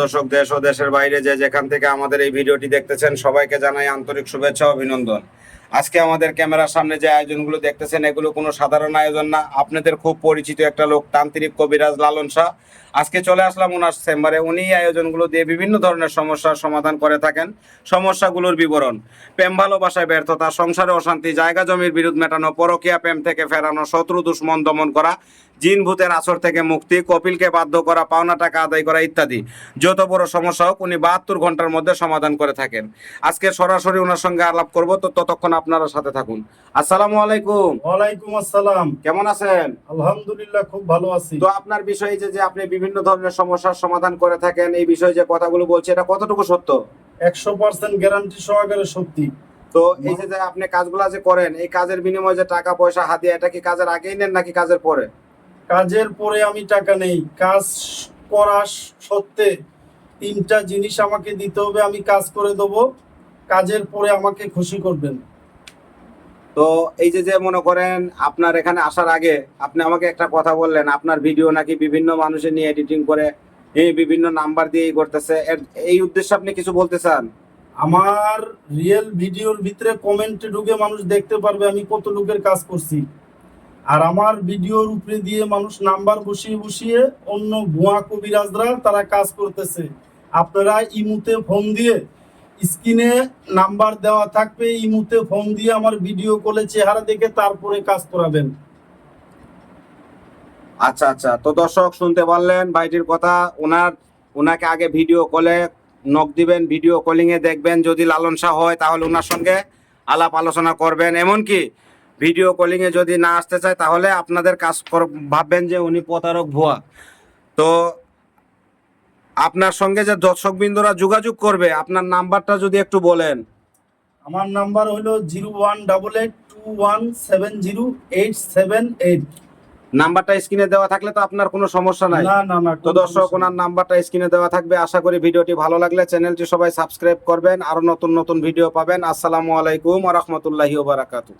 দর্শক, দেশ ও দেশের বাইরে যে যেখান থেকে আমাদের এই ভিডিওটি দেখতেছেন, সবাইকে জানাই আন্তরিক শুভেচ্ছা অভিনন্দন। আজকে আমাদের ক্যামেরার সামনে যে আয়োজনগুলো দেখতেছেন, এগুলো কোনো সাধারণ আয়োজন না। আপনাদের খুব পরিচিত একটা লোক, তান্ত্রিক কবিরাজ লালন শাহ। আজকে চলে আসলাম ওনার চেম্বারে। উনি আয়োজনগুলো দিয়ে বিভিন্ন ধরনের সমস্যার সমাধান করে থাকেন। সমস্যাগুলোর বিবরণ, প্রেম ভালোবাসায় ব্যর্থতা, সংসারে অশান্তি, জায়গা জমির বিরোধ মেটানো, পরকীয়া প্রেম থেকে ফেরানো, শত্রু, দুশ্মন দমন করা, জিন ভূতের আসর থেকে মুক্তি, কপিলকে বাধ্য করা, পাওনা টাকা আদায় করা ইত্যাদি। যত বড় সমস্যা হোক, উনি বাহাত্তর ঘণ্টার মধ্যে সমাধান করে থাকেন। আজকে সরাসরি ওনার সঙ্গে আলাপ করব, তো ততক্ষণ আপনারা সাথে থাকুন। আসসালামু আলাইকুম। ওয়ালাইকুম আসসালাম। কেমন আছেন? আলহামদুলিল্লাহ খুব ভালো আছি। তো আপনার বিষয়ে যে যে আপনি বিভিন্ন ধরনের সমস্যার সমাধান করে থাকেন এই বিষয়ে যে কথাগুলো বলছে এটা কতটুকু সত্য? একশো পার্সেন্ট গ্যারান্টি সহকারে সত্যি। তো এই যে যে আপনি কাজগুলা যে করেন এই কাজের বিনিময়ে যে টাকা পয়সা হাতিয়ে এটা কি কাজের আগেই নেন নাকি কাজের পরে? কাজের পরে আমি টাকা নেই। কাজ করা সত্ত্বে তিনটা জিনিস আমাকে দিতে হবে আমি কাজ করে দেবো। কাজের পরে আমাকে খুশি করবেন। তো এই যে যে মনে করেন আপনার এখানে আসার আগে আপনি আমাকে একটা কথা বললেন, আপনার ভিডিও নাকি বিভিন্ন মানুষের নিয়ে এডিটিং করে বিভিন্ন নাম্বার দিয়ে করতেছে। এই উদ্দেশ্যে আপনি কিছু বলতে চান? আমার রিয়েল ভিডিওর ভিতরে কমেন্টে ঢুকে মানুষ দেখতে পারবে আমি কত লোকের কাজ করছি। আর আমার ভিডিওর উপরে দিয়ে মানুষ নাম্বার বসিয়ে বসিয়ে অন্য ভুয়া কবিরাজরা তারা কাজ করতেছে। আপনারা ইমুতে ফোন দিয়ে স্ক্রিনে নাম্বার দেওয়া থাকবে ইমুতে ফোন দিয়ে আমার ভিডিও কলে চেহারা দেখে তারপরে কাজ করাবেন। আচ্ছা আচ্ছা। তো দর্শক, শুনতে পারলেন ভাইটির কথা। ওনার, ওনাকে আগে ভিডিও কলে নক দিবেন ভিডিও কলিং এ দেখবেন। যদি লালন শাহ হয়, তাহলে ওনার সঙ্গে আলাপ আলোচনা করবেন। এমনকি ভিডিও কলিং এ যদি না আসতে চায়, তাহলে আপনাদের কাজ ভাববেন যে উনি প্রতারক ভুয়া। তো আপনার সঙ্গে যে দর্শক বিন্দুরা যোগাযোগ করবে আপনার নাম্বারটা যদি একটু বলেন। আমার নাম্বার হলো zero one double eight two one seven zero eight seven eight. নাম্বারটা স্ক্রিনে দেওয়া থাকলে তো আপনার কোনো সমস্যা নাই। না না না তো দর্শক ওনার নাম্বারটা স্ক্রিনে দেওয়া থাকবে। আশা করি ভিডিওটি ভালো লাগলে চ্যানেলটি সবাই সাবস্ক্রাইব করবেন। আরও নতুন নতুন ভিডিও পাবেন। আসসালামু আলাইকুম রহমতুল্লাহি ওবারাকাতু